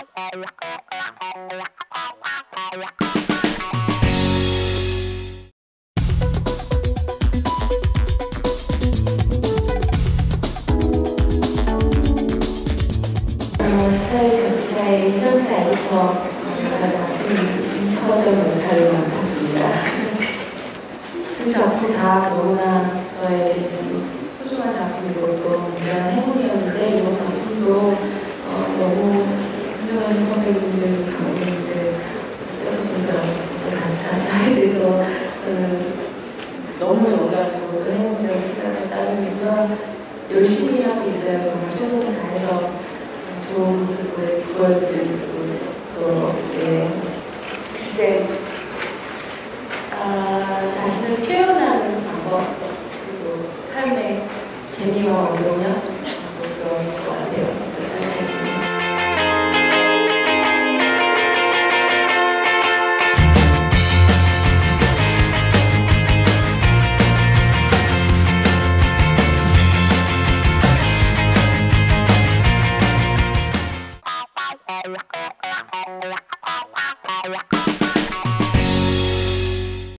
어, 스타일 전체의 1년 차부터 가장 서점을 가려고 봤습니다. 두 작품 다 너무나 저의 소중한 작품이고 또 굉장한 행운이었는데 이번 작품도 어, 너무 선배님들, 감독님들, 스태프분들하고 진짜 같이 하게 돼서 저는 너무 영광이고 또 행운이라고 생각을 따르면서 열심히 하고 있어요. 정말 최선을 다해서 좋은 모습을 보여드릴 수 있도록 네. 글쎄 아, 자신을 표현하는 방법 그리고 삶의 재미와 엉덩이